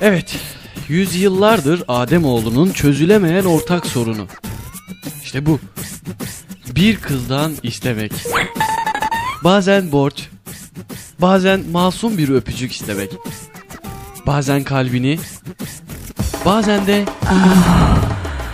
Evet, yüzyıllardır Ademoğlunun çözülemeyen ortak sorunu. İşte bu. Bir kızdan istemek. Bazen borç, bazen masum bir öpücük istemek. Bazen kalbini, bazen de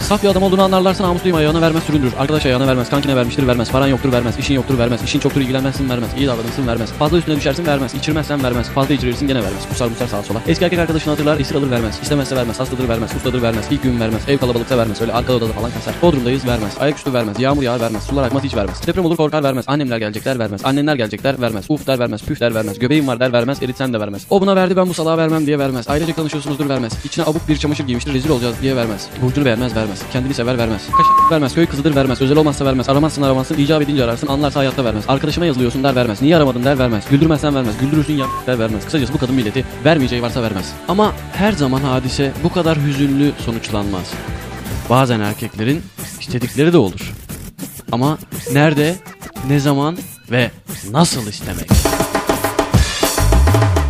Saf bir adam olduğunu anlarlarsa namusluyum ayağına vermez süründürür. Arkadaş ayağına vermez, kankine vermiştir vermez. Paran yoktur vermez, işin yoktur vermez. İşin çoktur ilgilenmezsin vermez. İyi davranırsın vermez. Fazla üstüne düşersin vermez. İçirmezsen vermez. Fazla içirirsin gene vermez. Kusar kusar sağa sola. Eski erkek arkadaşını hatırlar, esir alır vermez. İstemezse vermez, hastadır vermez, ustadır vermez. İlk gün vermez, ev kalabalıksa vermez. Öyle arka odada falan kasar. Bodrumdayız vermez. Ayaküstü vermez, yağmur yağar vermez. Sular akmaz hiç vermez. Deprem olur korkar vermez. Annemler gelecekler vermez. Annenler gelecekler vermez. Uf der vermez, püf der vermez. Göbeğim var der vermez, eritsen de vermez. O buna verdi ben bu salağa vermem diye vermez. Ailece tanışıyorsunuzdur vermez. İçine abuk bir çamaşır giymiştir rezil olacağız diye vermez. Burcunu beğenmez vermez. Kendini sever vermez. Kaşık vermez. Köy kızıdır vermez. Özel olmazsa vermez. Aramazsın aramazsın. icap edince ararsın. Anlarsa hayatta vermez. Arkadaşıma yazılıyorsun der vermez. Niye aramadın der vermez. Güldürmezsen vermez. Güldürürsün ya der vermez. Kısacası bu kadın milleti vermeyeceği varsa vermez. Ama her zaman hadise bu kadar hüzünlü sonuçlanmaz. Bazen erkeklerin istedikleri de olur. Ama nerede, ne zaman ve nasıl istemek?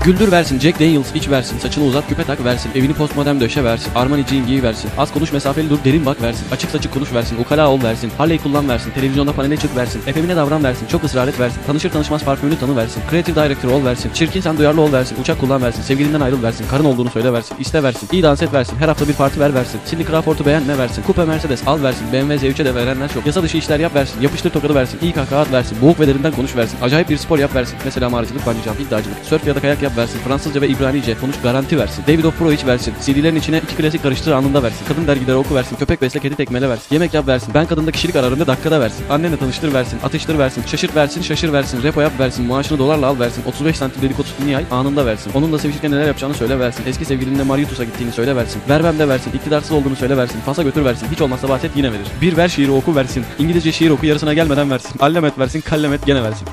Güldür versin, Jack Daniels iç versin, saçını uzat küpe tak versin, evini postmodern döşe versin, Armani jean giy versin, az konuş mesafeli dur derin bak versin, açık saçık konuş versin, ukala ol versin, Harley kullan versin, televizyonda panele çık versin, efemine davran versin, çok ısrar et versin, tanışır tanışmaz parfümünü tanı versin, creative director ol versin, çirkin sen duyarlı ol versin, uçak kullan versin, sevgilinden ayrıl versin, karın olduğunu söyle versin, iste versin, iyi dans et versin, her hafta bir parti ver versin, Cindy Crawford'u beğenme versin, Coupe Mercedes al versin, BMW Z3'e de verenler çok, yasa dışı işler yap versin, yapıştır tokadı versin, iyi kahkaha at versin, boğuk ve derinden konuş versin, acayip bir spor yap versin, mesela mağaracılık, bungee iddiacılık, surf ya da kayak yap versin, Fransızca ve İbranice konuş garanti versin, David of Pro iç versin, CD'lerin içine iki klasik karıştır anında versin, kadın dergileri oku versin, köpek besle kedi tekmele versin, yemek yap versin, ben kadında kişilik ararımda dakikada versin, annenle tanıştır versin, atıştır versin, şaşırt versin, şaşır versin, repo yap versin, maaşını dolarla al versin, 35 santim dedikodusunu yay anında versin, onunla sevişirken neler yapacağını söyle versin, eski sevgilinle Mariutus'a gittiğini söyle versin, vermem de versin, iktidarsız olduğunu söyle versin, Fas'a götür versin, hiç olmazsa bahset yine verir. Bir ver şiiri oku versin, İngilizce şiir oku yarısına gelmeden versin, allemet versin, kallemet gene versin.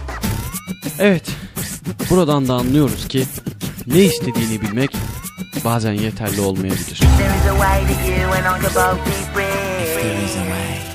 Evet, buradan da anlıyoruz ki ne istediğini bilmek bazen yeterli olmayabilir. There is a way that you and I could both be free. There is a way.